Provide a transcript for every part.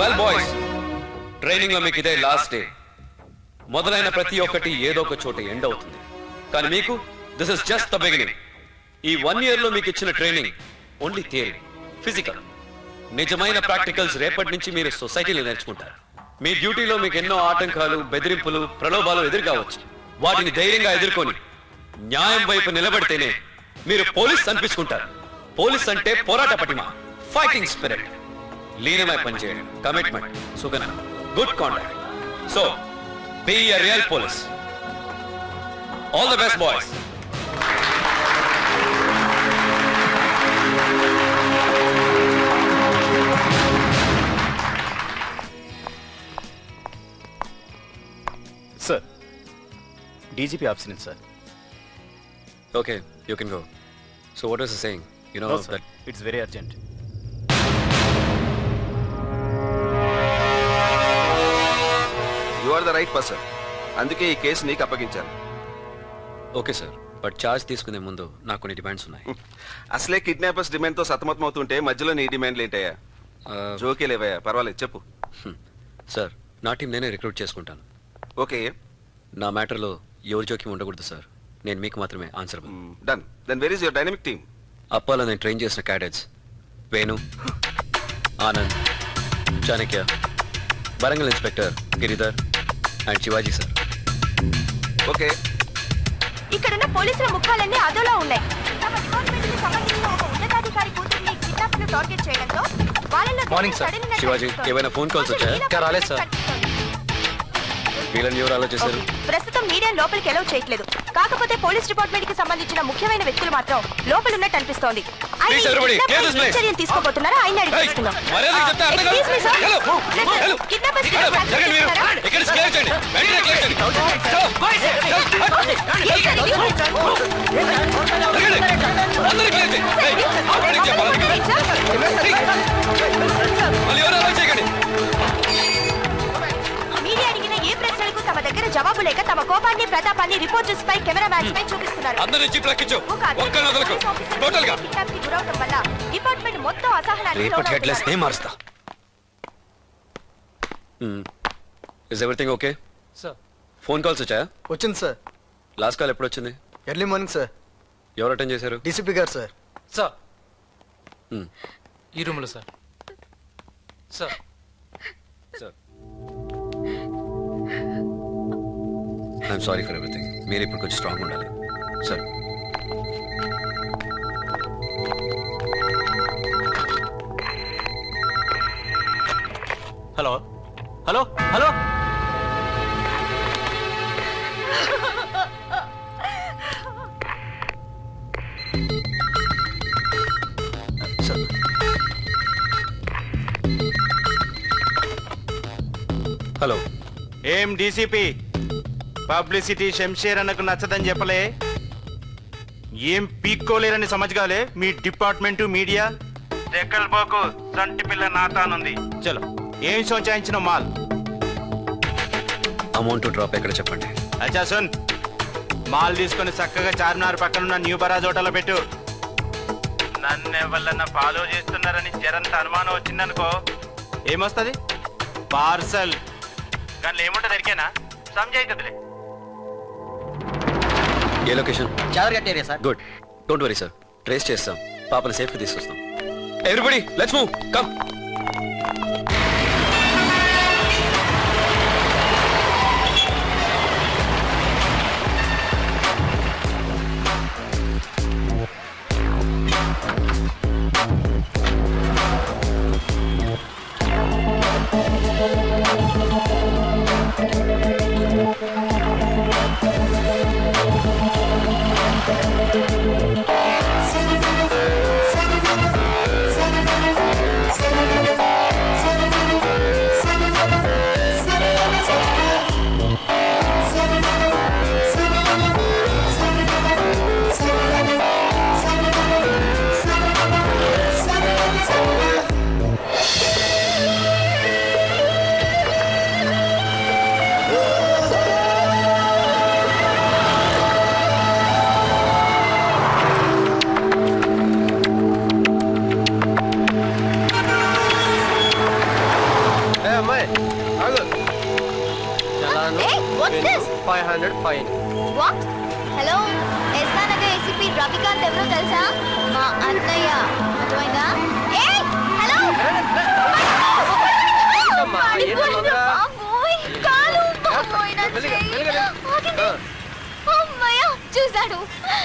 Well boys ట్రైనింగ్లో మీకు ఇదే లాస్ట్ డే మొదలైన ప్రతి ఒక్కటి ఏదో ఒక చోట ఎండ్ అవుతుంది. కానీ మీకు this is just the beginning ఈ వన్ ఇయర్లో మీకు ఇచ్చిన ట్రైనింగ్ ఓన్లీ థియరీ ఫిజికల్ నిజమైన ప్రాక్టికల్స్ రేపటి నుంచి మీరు సొసైటీలో నేర్చుకుంటారు. మీ డ్యూటీలో మీకు ఎన్నో ఆటంకాలు బెదిరింపులు ప్రలోభాలు ఎదురు కావచ్చు. వాటిని ధైర్యంగా ఎదుర్కొని న్యాయం వైపు నిలబడితేనే మీరు పోలీస్ అనిపించుకుంటారు. పోలీస్ అంటే పోరాట పటిమ ఫైటింగ్ స్పిరిట్ లీనమై పనిచేయడం commitment సుగన good contact so be a real police all the best boys sir DGP office నుంచి sir okay you can go so what is saying you know that it's very urgent are the right person. అందుకే ఈ case నీకు అప్పగించాను. Okay sir but charge తీసుకునే ముందు నాకు కొన్ని demands ఉన్నాయి. అసలే కిడ్నాపర్స్ డిమాండ్తో సతమతం అవుతుంటే మధ్యలో నీ డిమాండ్లు ఏంటయ్యా? జోకే లేవయ్యా పర్వాలేదు చెప్పు. సార్ నా టీం నేనే రిక్రూట్ చేసుకుంటాను. ఓకే. నా మ్యాటర్లో ఎవరి జోక్యం ఉండకూడదు సార్. నేను మీకు మాత్రమే answer done. Then where is your dynamic team అప్పాలో నేను ట్రైన్ చేసిన cadets Venu Anand Chanakya Warangal inspector Giridhar and Shivaji sir. Okay. ఇక్కడున్న పోలీసుల ముఖాలన్నీ అదోలా ఉన్నాయి. తమ డిపార్ట్మెంట్కి సంబంధించిన ఒక ఉన్నతాధికారి కూతుర్ని కిడ్నాపర్లు టార్గెట్ చేయడంతో వాళ్ళలో శివాజీ, వచ్చాయా? ఇంకా రాలేదు. వీళ్ళని ఎవరు ఆలోచిస్తారు. ప్రస్తుతం మీడియా లోపలికి ఎలవ్ చేయట్లేదు. కాకపోతే పోలీస్ డిపార్ట్మెంట్కి సంబంధించిన ముఖ్యమైన వ్యక్తులు మాత్రం లోపల ఉన్నట్టు అనిపిస్తోంది. చర్యలు తీసుకోబోతున్నారో ఆయన అడిగి జవాబు లేక తమ కోపాన్ని ప్రతాపాన్ని రిపోర్టర్స్ పై కెమెరా మ్యాన్స్ పై చూపిస్తున్నారు. అందరూ జీప్ లెక్కించు ఒక ఒక్కరిని వదలకు. టోటల్గా కిడ్నాప్కి గురవడం వల్ల డిపార్ట్మెంట్ మొత్తం అసహనానికి రేపటి హెడ్లెస్ నే లోనవుతున్నారు. మారుస్తా is everything okay sir phone calls వచ్చాయా? వచ్చింది సార్ లాస్ట్ కాల్ ఎప్పుడు వచ్చింది? Early morning sir. ఎవరు అటెండ్ చేశారు? డీసీపీ గారు సార్. సార్. ఈ రూమ్లో sir. Sir. Sir. I'm sorry for everything మీరు ఇప్పుడు కొంచెం స్ట్రాంగ్ ఉండాలి. సార్. హలో. హలో. హలో. ఏం డీసీపీ పబ్లిసిటీ శంషేర్ అన్నకు నచ్చదని చెప్పలే. ఏం పీక్కోలేరని సమజ్గాలే మీ డిపార్ట్మెంటు మీడియా? ఎక్కడ పోకు సంటి పిల్ల నాతానుంది. చలో ఏం సోచాయించిన మాల్? అమౌంట్ డ్రాప్ ఎక్కడ చెప్పండి? అచ్చా సున్. మాల్ తీసుకొని చక్కగా చార్మినార్ పక్కనున్న న్యూ బరాజ్ హోటల్లో పెట్టు. నన్ను ఎవరన్నా ఫాలో చేస్తున్నారని జరంత అనుమానం వచ్చిందనుకో. ఏమొస్తుంది? పార్సల్. దాంట్లో ఏముంటుంది ఎరికేనా సంజాయితదిలే ఏ location? Chadar area sir. Good. Don't worry sir. Trace చేస్తాం. పాపని సేఫ్గా తీసుకొస్తాం. Everybody let's move come Ravikanth ఎవరో తెలుసా? మా అన్నయ్య అర్థమైందా? Hello!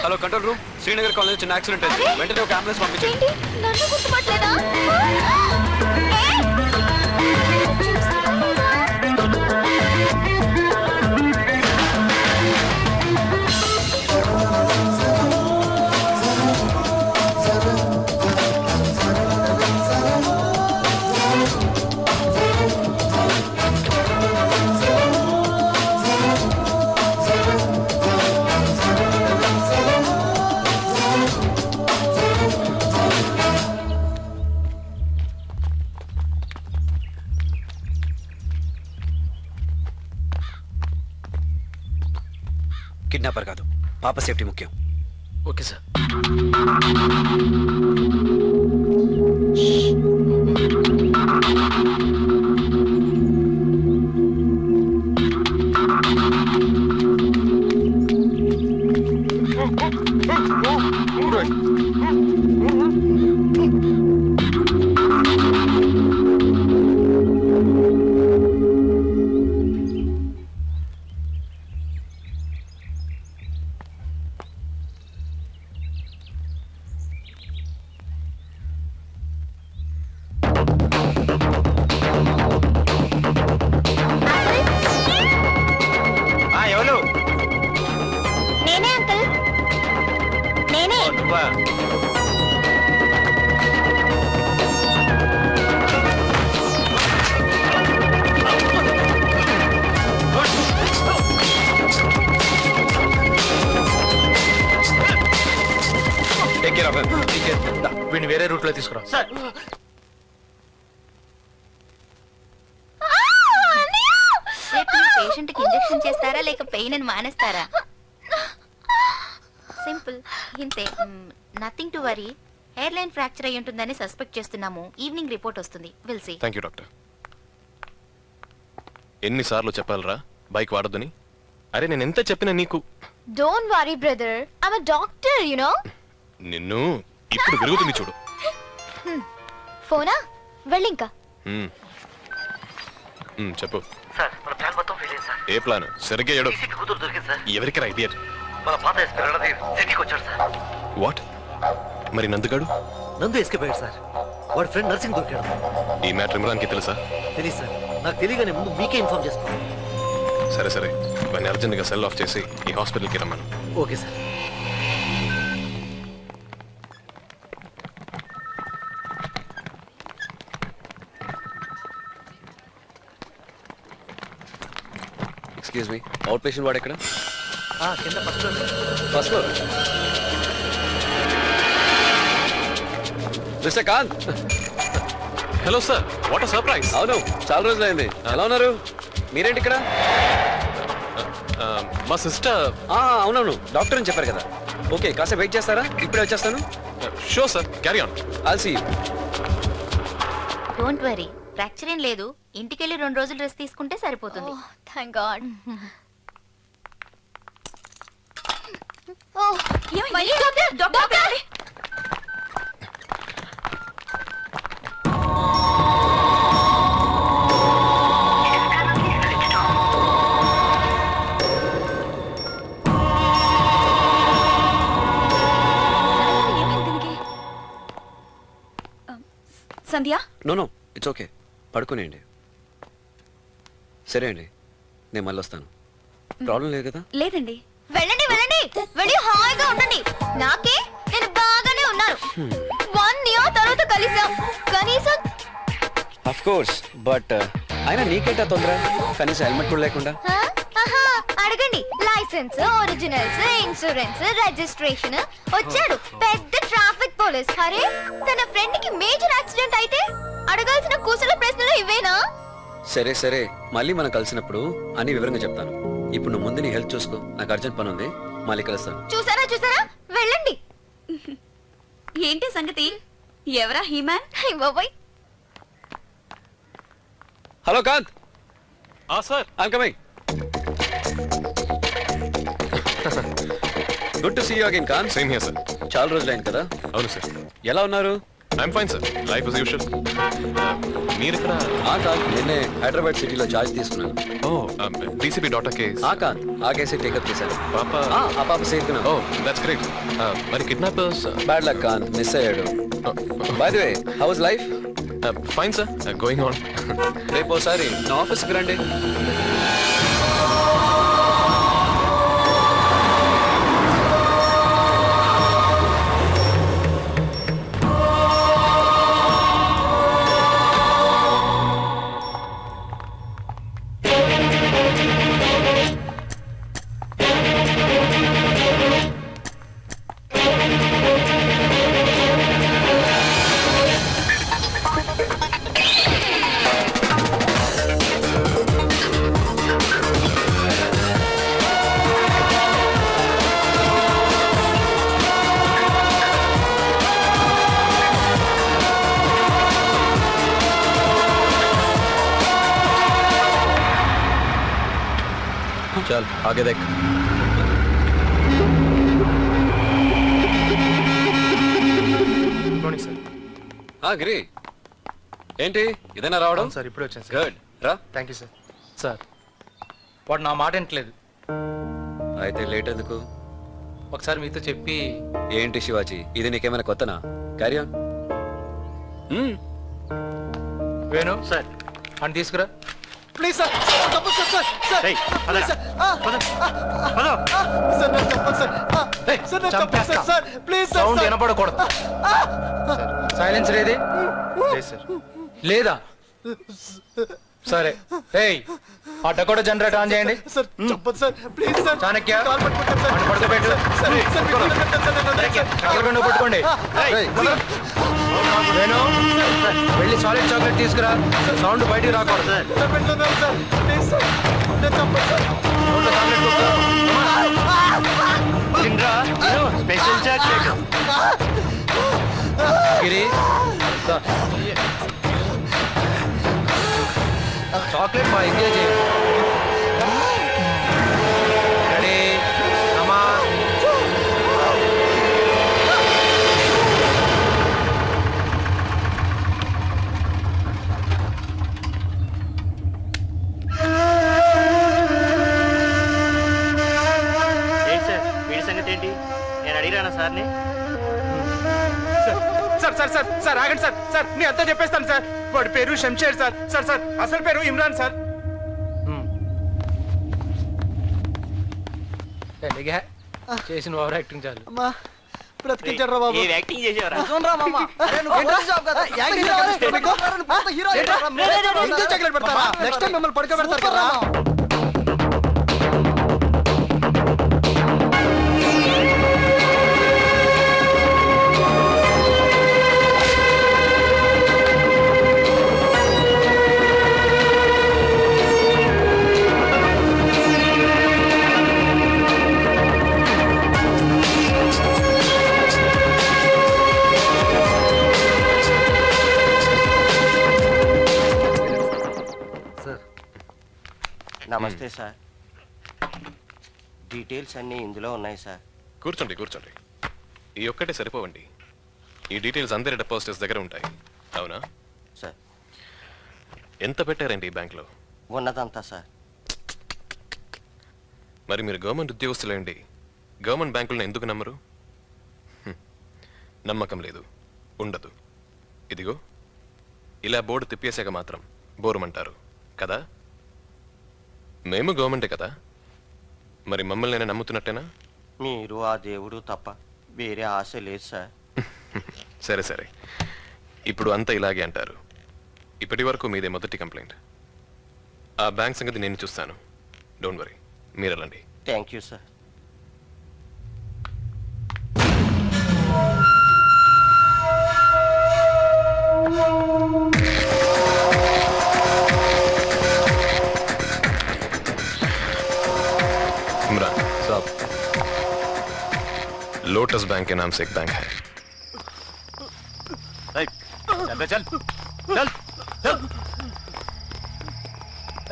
Hello control room. Srinagar college చిన్న యాక్సిడెంట్ అయింది? వెంటనే ఒక అంబులెన్స్ పంపించండి. నన్ను గుర్తుపట్టలేదా? పాప సేఫ్టీ ముఖ్యం. Okay sir. ఆఫ్ వీడిని వేరే రూట్లో తీసుకురా. సార్ పేషెంట్కి ఇంజెక్షన్ చేస్తారా లేక పెయిన్ అని మానేస్తారా? సింపుల్. ఇంతే. Nothing to worry hairline fracture అయి ఉంటుందని సస్పెక్ట్ చేస్తున్నాము. ఈవినింగ్ రిపోర్ట్ వస్తుంది. Will see thank you doctor ఎన్నిసార్లు చెప్పాలరా? బైక్ వాడొద్దని? అరే నేను ఎంత చెప్పినా నీకు don't worry brother I'm doctor you know నిన్ను ఇప్పుడు విరుగుతుంది చూడు. ఫోనా వెళ్ళి ఇంకా. మ్మ్. మ్మ్, చెప్పు. సార్ మన ప్లాన్ మొత్తం ఫెయిల్ అయింది సార్ ఏ ప్లాన్ సరిగ్గా ఎవరికి రా ఇడియట్ మన పాత ఎస్పీ రణధీర్ సిటీకి వచ్చాడు సార్. వాట్ మరి నందుగాడు? నందు ఎస్కేప్ అయ్యాడు సార్. వాడి ఫ్రెండ్ నర్సింగ్ దొరికాడు. ఈ మ్యాటర్ ఇమ్రాన్కి తెలుసా? తెలియదు సార్. నాకు తెలియగానే ముందు మీకే ఇన్ఫార్మ్ చేస్తాను. సరే సరే. వాడిని అర్జెంట్గా సెల్ ఆఫ్ చేసి ఈ హాస్పిటల్కి రమ్మను. Okay sir. Excuse me out patient వాడు ఎక్కడ కింద first. First floor mister Kanth. Hello sir what surprise అవును చాలా రోజులైంది. ఎలా ఉన్నారు? మీరేంటి ఇక్కడ? మా సిస్టర్. ఆ, అవునవును డాక్టర్ అని చెప్పారు కదా. ఓకే కాసేపు వెయిట్ చేస్తారా? ఇప్పుడే వచ్చేస్తాను. Sure sir carry on all see don't worry fracture ఏం లేదు. ఇంటికెళ్ళి రెండు రోజులు రెస్ట్ తీసుకుంటే సరిపోతుంది. Thank God Sandhya? No no it's okay పడుకునేయండి. సరే అండి నేను మళ్ళీ వస్తాను ప్రాబ్లం లేదు కదా? లేదండి. వెళ్ళండి. వెళ్ళి హాయిగా ఉండండి. నాకే నేను బాగానే ఉన్నాను వన్ ఇయర్ తర్వాత కలిసాం కనీసం అఫ్ కోర్స్ బట్ అయినా నీకేంటా తొందర? కనీసం హెల్మెట్ కూడా లేకుండా. అడగండి. లైసెన్స్ ఒరిజినల్స్ ఇన్సూరెన్స్ రిజిస్ట్రేషన్ వచ్చాడు పెద్ద ట్రాఫిక్ పోలీస్ అరే తన ఫ్రెండ్కి మేజర్ యాక్సిడెంట్ అయితే అడగాల్సిన కుశల ప్రశ్నలు ఇవేనా? సరే సరే. మళ్ళీ మనం కలిసినప్పుడు అన్ని వివరంగా చెప్తాను. ఇప్పుడు నువ్వు ముందు నీ హెల్త్ చూసుకో. నాకు అర్జెంట్ పని ఉంది మళ్ళీ కలుస్తాను చూసారా చూసారా? వెళ్ళండి. ఏంటి సంగతి? ఎవరా హీమాన్? బాబాయ్. Hello Kanth. Sir. అంకమై good to see you again Kanth. Same here sir. చాలా రోజులైంది కదా. అవును సార్. ఎలా ఉన్నారు? I'm fine sir life is usual మీరు ఇక్కడ ఆ కాన్ నిన్నే హైదరాబాద్ సిటీలో చార్జ్ తీసుకున్నాను. ఓ డీసీపీ డాటర్ కేస్ ఆ కాన్ ఆ కేసే టేకప్ చేశాను. పాప. ఆ, పాప సేఫ్గా ఓ దట్స్ గ్రేట్ మరి కిడ్నాపర్స్? బ్యాడ్ లక్ కాన్ మిస్ అయ్యాడు. By the way how's life fine sir going on రేపు ఒకసారి నా ఆఫీస్కి రండి. చల్ ఆగే దేక్. గుడ్ మార్నింగ్ సార్ ఆ గిరి. ఏంటి? ఇదేనా రావడం? సార్ ఇప్పుడే వచ్చాను సార్ గుడ్ రా. థ్యాంక్ యూ సార్ సార్ వాడు నా మాట వింటలేదు అయితే లేట్ ఎందుకు? ఒకసారి మీతో చెప్పి ఏంటి శివాజీ? ఇది నీకేమైనా కొత్తనా? క్యారీ ఆన్ వేణు సార్ అని తీసుకురా. ప్లీజ్ సార్ తప్పు sir sir sir please sir ఆ, ఆ, ఆ, సార్ నాకు తప్పదు సార్ ఆ, సార్ నాకు తప్పదు sir sir please sir sound sir. వినపడకూడదు silence లేది లేదు సార్ లేదా సరే ఏయ్ ఆ డకోట జనరేటర్ ఆన్ చేయండి సార్ చెప్పదు సార్ ప్లీజ్ సార్ చాణక్య కాలు పట్టుకుంటాను సార్ వాడిని పడుకోబెట్టు సార్ సార్ మీరు పట్టుకోండి సార్ సార్ సార్ సార్ నోట్లో చాక్లెట్ కొట్టు. Special chocolate Giri. చాక్లెట్ మా ఎంజాయ్ చేయి సార్ని. సార్ సార్ సార్ సార్ ఆగండి సార్ సార్ నేను అంతా చెప్పేస్తాను సార్. వాడి పేరు శంషేర్ సార్. సార్ సార్ అసలు పేరు ఇమ్రాన్ సార్. ఎలాగే చేసిన ఓవర్ యాక్టింగ్ చాలు. అమ్మా బ్రతికించాడు బాబు. యాక్టింగ్ చేసేవరా? చాక్లెట్ పెడతారా? నెక్స్ట్ టైం మిమ్మల్ని పడుకోబెడతారు కదా. నమస్తే సార్. డీటెయిల్స్ అన్నీ ఇందులో ఉన్నాయి సార్. కూర్చోండి కూర్చోండి. ఈ ఒక్కటే సరిపోవండి. ఈ డీటెయిల్స్ అందరి డిపాజిటర్స్ దగ్గర ఉంటాయి. అవునా? సార్. ఎంత పెట్టారండి ఈ బ్యాంక్లో? ఉన్నదంతా సార్. మరి మీరు గవర్నమెంట్ ఉద్యోగస్తులేండి. గవర్నమెంట్ బ్యాంకులను ఎందుకు నమ్మరు. నమ్మకం లేదు. ఉండదు. ఇదిగో ఇలా బోర్డు తిప్పేసాక మాత్రం బోరుమంటారు. కదా? మేము గవర్నమెంటే కదా? మరి మమ్మల్ని నేను నమ్ముతున్నట్టేనా? మీరు ఆ దేవుడు తప్ప వేరే ఆశ లేదు సార్. సరే సరే. ఇప్పుడు అంతా ఇలాగే అంటారు. ఇప్పటి వరకు మీదే మొదటి కంప్లైంట్. ఆ బ్యాంక్ సంగతి నేను చూస్తాను. Don't worry. మీరు వెళ్ళండి. Thank you sir. Lotus bank के नाम से एक बैंक है చల్ చల్ చల్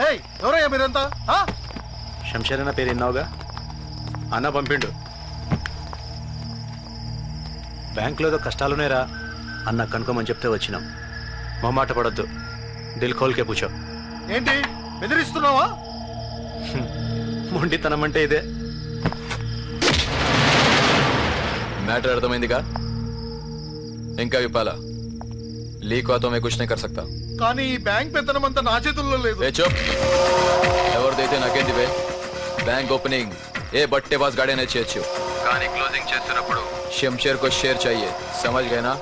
ఏయ్ ఎవరయ్యా మీరంతా ఆ? శంషేర్ అన్న పేరు ఎన్నావుగా అన్న పంపిండు బ్యాంకులో ఏదో కష్టాలునేరా అన్న కనుకోమని చెప్తే వచ్చినాం మా మాట పడద్దు దిల్ ఖోల్కే పూచో ఏంటి బెదిరిస్తున్నావా మొండితనం అంటే ఇదే मैटर అర్థమైందిగా ఇంకా విప్పాలా లీక్ हुआ तो मैं कुछ नहीं कर सकता కానీ ఈ బ్యాంక్ పెత్తనం అంతా నా చేతుల్లో లేదు ఏ చూప్ ఎవరిదైతే నాకేంది బే బ్యాంక్ ఓపెనింగ్ ఏ బట్టే బాస్ గాడీనే చేయొచ్చు కానీ క్లోజింగ్ చేస్తున్నప్పుడు శంషేర్ కో షేర్ चाहिए समझ गए ना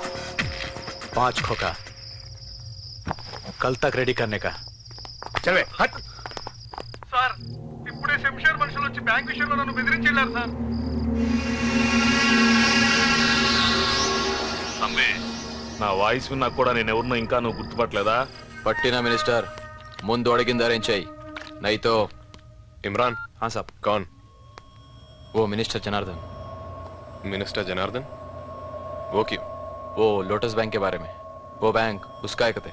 पांच खोका कल तक रेडी करने का చదివే హట్ సార్ ఇప్పుడే శంషేర్ మనుషులు వచ్చి బ్యాంక్ విషయంలో నన్ను బెదిరించారు సార్ అమ్మే నా వాయిస్ విన్నా కూడా నేను ఎవరినో ఇంకా నువ్వు గుర్తుపట్టలేదా పట్టిన మినిస్టర్ ముందు అడిగింది అరేంజ్ చేయి నైతో इमरान हाँ साहब कौन वो मिनिस्टर जनार्दन मिनिस्टर जनार्दन वो क्यों वो लोटस बैंक के बारे में वो बैंक उसका एक थे